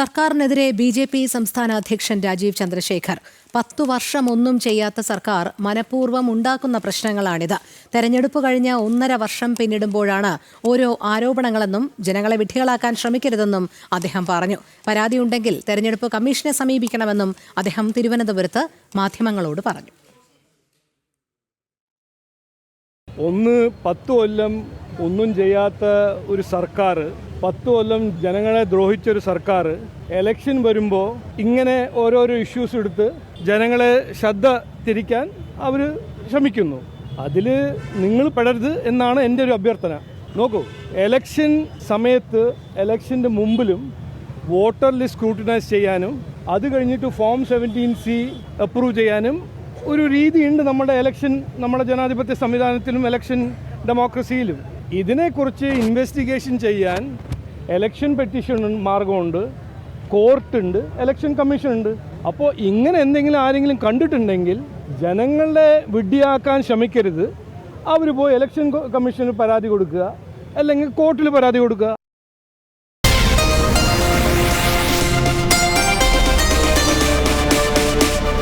സർക്കാരിനെതിരെ B J P സംസ്ഥാന അധ്യക്ഷൻ രാജീവ് ചന്ദ്രശേഖർ. പത്തു വർഷം ഒന്നും ചെയ്യാത്ത സർക്കാർ മനഃപൂർവം ഉണ്ടാക്കുന്ന പ്രശ്നങ്ങളാണിത്. തെരഞ്ഞെടുപ്പ് കഴിഞ്ഞ ഒന്നര വർഷം പിന്നിടുമ്പോഴാണ് ഓരോ ആരോപണങ്ങളെന്നും ജനങ്ങളെ വിഡ്ഢികളാക്കാൻ ശ്രമിക്കരുതെന്നും അദ്ദേഹം പറഞ്ഞു. പരാതിയുണ്ടെങ്കിൽ തെരഞ്ഞെടുപ്പ് കമ്മീഷനെ സമീപിക്കണമെന്നും അദ്ദേഹം തിരുവനന്തപുരത്ത് മാധ്യമങ്ങളോട് പറഞ്ഞു. ഒന്ന് പത്ത് കൊല്ലം ഒന്നും ചെയ്യാത്ത ഒരു സർക്കാർ പത്ത് കൊല്ലം ജനങ്ങളെ ദ്രോഹിച്ചൊരു സർക്കാർ എലക്ഷൻ വരുമ്പോൾ ഇങ്ങനെ ഓരോരോ ഇഷ്യൂസ് എടുത്ത് ജനങ്ങളെ ശ്രദ്ധ തിരിക്കാൻ അവർ ശ്രമിക്കുന്നു. അതിൽ നിങ്ങൾ പെടരുത് എന്നാണ് എന്റെ ഒരു അഭ്യർത്ഥന. നോക്കൂ എലക്ഷൻ സമയത്ത് എലക്ഷന്റെ മുമ്പിലും വോട്ടർ ലിസ്റ്റ് സ്ക്രൂട്ടിനൈസ് ചെയ്യാനും അത് കഴിഞ്ഞിട്ട് ഫോം സെവന്റീൻ സി അപ്രൂവ് ചെയ്യാനും ഒരു രീതിയുണ്ട് നമ്മുടെ എലക്ഷൻ നമ്മുടെ ജനാധിപത്യ സംവിധാനത്തിലും എലക്ഷൻ ഡെമോക്രസിയിലും ഇതിനെക്കുറിച്ച് ഇൻവെസ്റ്റിഗേഷൻ ചെയ്യാൻ എലക്ഷൻ പെറ്റീഷൻ മാർഗമുണ്ട് കോർട്ടുണ്ട് എലക്ഷൻ കമ്മീഷൻ ഉണ്ട്. അപ്പോൾ ഇങ്ങനെ എന്തെങ്കിലും ആരെങ്കിലും കണ്ടിട്ടുണ്ടെങ്കിൽ ജനങ്ങളെ വിഡ്ഢിയാക്കാൻ ശ്രമിക്കരുത്. അവർ പോയി എലക്ഷൻ കമ്മീഷന് പരാതി കൊടുക്കുക അല്ലെങ്കിൽ കോർട്ടിൽ പരാതി കൊടുക്കുക.